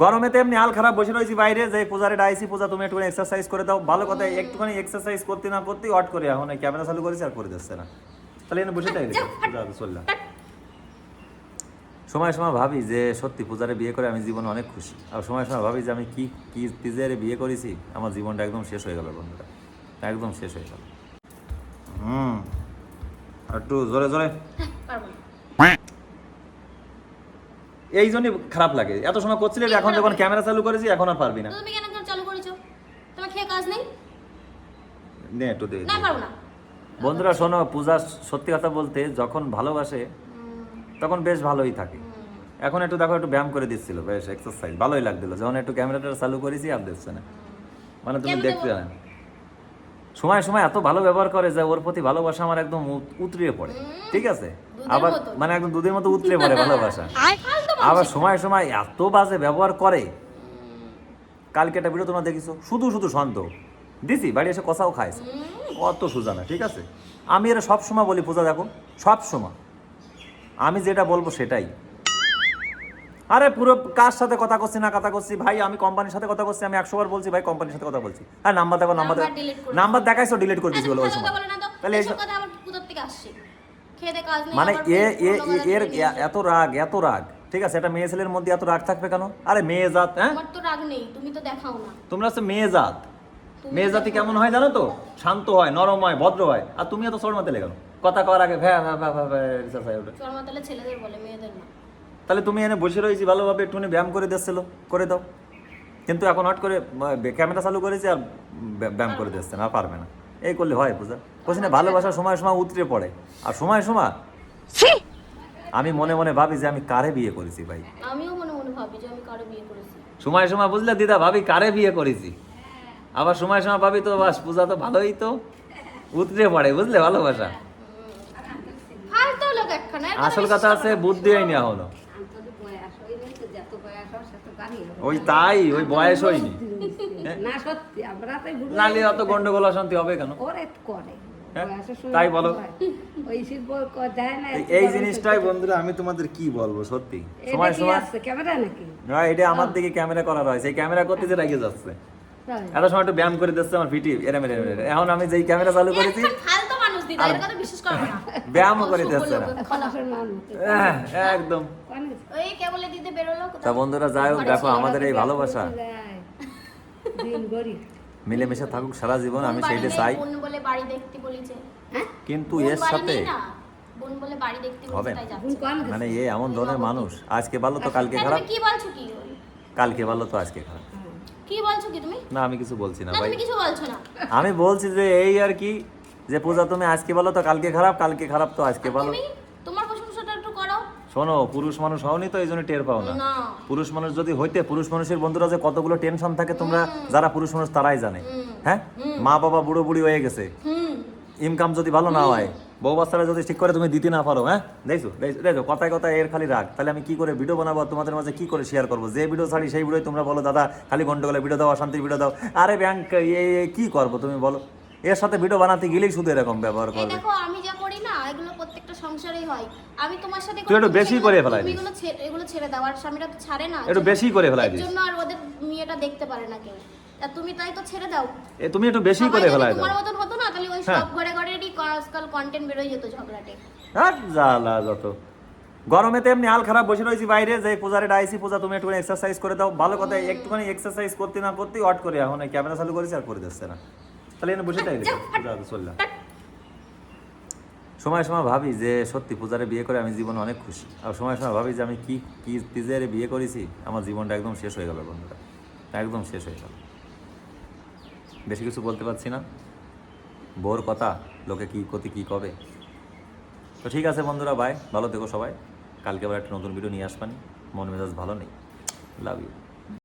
গরমে তো এমনি হাল খারাপ বসে রয়েছি বাইরে যে পূজারে ডাইছি পূজা তুমি একটুখানি এক্সারসাইজ করে দাও। ভালো কথা একটুখানি এক্সারসাইজ করতে না করতে অট করে এখন ক্যামেরা চালু করেছি আর করে দিচ্ছে না। তাহলে এনে বসে তাই চললাম সময় সময় ভাবি যে সত্যি পূজারে বিয়ে করে আমি জীবনে অনেক খুশি। আর সময় সময় ভাবি যে আমি কি কি পূজারে বিয়ে করেছি আমার জীবনটা একদম শেষ হয়ে গেল বন্ধুরা। একদম শেষ হয়ে গেল। হুম। আর একটু জোরে জোরে পারব না এই জন্যই খারাপ লাগে। এত সময় করছিলে এখন যখন ক্যামেরা চালু করেছি এখন আর পারবি না। তুমি কেন চালু করেছ? তোমার খেয়ে কাজ নেই? নে একটু দে না পারব না। বন্ধুরা শোনো পূজা সত্যি কথা বলতে যখন ভালোবাসে তখন বেশ ভালোই থাকে। এখন একটু দেখো একটু ব্যায়াম করে দিচ্ছিল বেশ এক্সারসাইজ ভালোই লাগছিল। যখন একটু ক্যামেরাটা চালু করেছি আর দেখছে না। মানে তুমি দেখতে দেবো? না সময় সময় এত ভালো ব্যবহার করে যে ওর প্রতি ভালোবাসা আমার একদম উতরিয়ে পড়ে। ঠিক আছে? আবার মানে একদম দুধের মতো উতরে পড়ে ভালোবাসা। আবার সময় সময় এত বাজে ব্যবহার করে। কালকে একটা ভিডিও তোমরা দেখিছো। শুধু শুধু শান্ত। দিছি বাড়ি এসে কষাও খাইছে। অত সোজা না ঠিক আছে? আমি এরা সব সময় বলি পূজা দেখো সব সময়। আমি যেটা বলব সেটাই। আরে পুরো কার সাথে কথা করছি না কথা করছি? ভাই আমি কোম্পানির সাথে কথা করছি আমি একশো বার বলছি ভাই কোম্পানির সাথে কথা বলছি। হ্যাঁ নাম্বার দেখো নাম্বার নাম্বার দেখাইছো ডিলিট করে দিছি বলে ওই সময়। তাহলে মানে এ এর এত রাগ এত রাগ। ঠিক আছে এটা মেয়ে ছেলের মধ্যে এত রাগ থাকবে কেন? আরে মেয়ে জাত হ্যাঁ? আমার তো রাগ নেই তুমি তো দেখাও না। তোমরা হচ্ছে মেয়ে জাত। মেয়ে জাতি কেমন হয় জানো তো? শান্ত হয় নরম হয় ভদ্র হয়। আর তুমি এত সর মাতে লেগানো কথা কওয়ার আগে ভ্যা ভ্যা ভ্যা ভ্যা ভ্যা। চরমাতালে ছেলেদের বলে মেয়েদের না। তাহলে তুমি এনে বসে রয়েছি ভালোভাবে একটুখানি ব্যায়াম করে দিচ্ছিল করে দাও। কিন্তু এখন হট করে ক্যামেরা চালু করেছি আর ব্য- ব্যায়াম করে দিচ্ছে না আর পারবে না। এই করলে হয় পূজা। বলছি না ভালোবাসার সময় সময় উতরে পড়ে। আর সময় সময় আমি মনে মনে ভাবি যে আমি কারে বিয়ে করেছি ভাই? আমিও মনে মনে ভাবি যে আমি কারও বিয়ে করেছি। সময় সময় বুঝলে দিদা ভাবি কারে বিয়ে করেছি? আবার সময় সময় ভাবি তো বাস পূজা তো ভালোই তো। উতরে পড়ে বুঝলে ভালোবাসা? ফালতু লোক একখানা আসল কথা আছে। বুদ্ধি হয়নি বয়স ওই তো যত বয়স হয় সে তো গাড়ি ওই তাই ওই বয়স হয়নি। না সত্যি আমরা তো বুড়ো নালে অত গন্ডগোল অশান্তি হবে কেন? করে। হ্যাঁ? তাই বলো। হয়। এই- জিনিসটাই বন্ধুরা আমি তোমাদের কি বলব সত্যি সময় সময় ক্যামেরা নাকি না এটা আমার দিকে ক্যামেরা করা রয়েছে এই ক্যামেরা করতে যে রেগে যাচ্ছে তাই? এত সময় একটু ব্যায়াম করে দিচ্ছে আমার পিটি এরম এরম। এখন আমি যেই ক্যামেরা চালু করেছি একদম ফালতু মানুষ দিদা এর কথা বিশ্বাস করো না ব্যায়ামও করে দিচ্ছে না। হ্যাঁ, একদম? তা বন্ধুরা যাই হোক দেখো আমাদের এই ভালোবাসা মিলেমিশে থাকুক সারা জীবন আমি সেইটা চাই। বোন বলে বাড়ি দেখতে বলেছে হ্যাঁ? কিন্তু এর সাথে বোন বলে বাড়ি দেখতে হবে মানে এ এমন ধরনের মানুষ আজকে ভালো তো কালকে হ্যাঁ, খারাপ। কি বলছো কি? কালকে ভালো তো আজকে খারাপ। কি বলছো কি তুমি? না আমি কিছু বলছি না ভাই। তুমি কিছু বলছো না। আমি বলছি যে এই আর কি যে পূজা তুমি আজকে ভালো তো কালকে খারাপ কালকে খারাপ তো আজকে ভালো তুমি তোমার প্রশংসাটা একটু করো শোনো পুরুষ মানুষ হওনি তো এই জন্য টের পাও না। পুরুষ মানুষ যদি হইতে পুরুষ মানুষের বন্ধুরা যে কতগুলো টেনশন থাকে তোমরা যারা পুরুষ মানুষ তারাই জানে। হ্যাঁ? মা বাবা বুড়ো বুড়ি হয়ে গেছে। ইনকাম যদি ভালো না হয় বউ বাচ্চারা যদি ঠিক করে তুমি দিতে না পারো হ্যাঁ? দেখছ? দেখছ কথায় কথায় এর খালি রাগ। তাহলে আমি কি করে ভিডিও বানাবো তোমাদের মাঝে কি করে শেয়ার করব? যে ভিডিও ছাড়ি সেই ভিডিও তোমরা বলো দাদা খালি গন্ডগোলে ভিডিও দাও অশান্তির ভিডিও দাও। আরে ব্যাংক এ কি করব তুমি বলো? এর সাথে ভিডিও বানাতে গেলেই শুধু এরকম ব্যবহার করবে। আমি এগুলো প্রত্যেকটা সংসারেই হয়। আমি তোমার সাথে তুই একটু বেশি করে ফেলাই এগুলো এগুলো ছেড়ে দাও আর স্বামীরা তো ছাড়ে না। একটু বেশি করে ফেলাই দিস। জন্য আর ওদের মেয়েটা দেখতে পারে না কেউ। তুমি তাই তো ছেড়ে দাও। এ তুমি একটু বেশি করে ফেলাই দাও। তোমার মতন হতো না তাহলে ওই হ্যাঁ। সব ঘরে ঘরেরই আজকাল কন্টেন্ট বেরোয় যেত ঝগড়াটে। আর জ্বালা যত। গরমে তো এমনি হাল খারাপ বসে রয়েছি বাইরে যে পূজারে ডাইছি পূজা তুমি একটুখানি এক্সারসাইজ করে দাও। ভালো কথা একটুখানি এক্সারসাইজ করতে না করতে অট করে এখন ক্যামেরা চালু করেছি আর করে দিচ্ছে না। তাহলে এনে বসে তাই চললাম সময় সময় ভাবি যে সত্যি পূজারে বিয়ে করে আমি জীবনে অনেক খুশি। আর সময় সময় ভাবি যে আমি কি কি পূজারে বিয়ে করেছি, আমার জীবনটা একদম শেষ হয়ে গেল, বন্ধুরা। একদম শেষ হয়ে গেল। বেশি কিছু বলতে পারছি না। বোর কথা, লোকে কি ক্ষতি কি কবে? তো ঠিক আছে বন্ধুরা বাই ভালো থেকো সবাই। কালকে আবার একটা নতুন ভিডিও নিয়ে আসবানি। মন মেজাজ ভালো নেই। Love you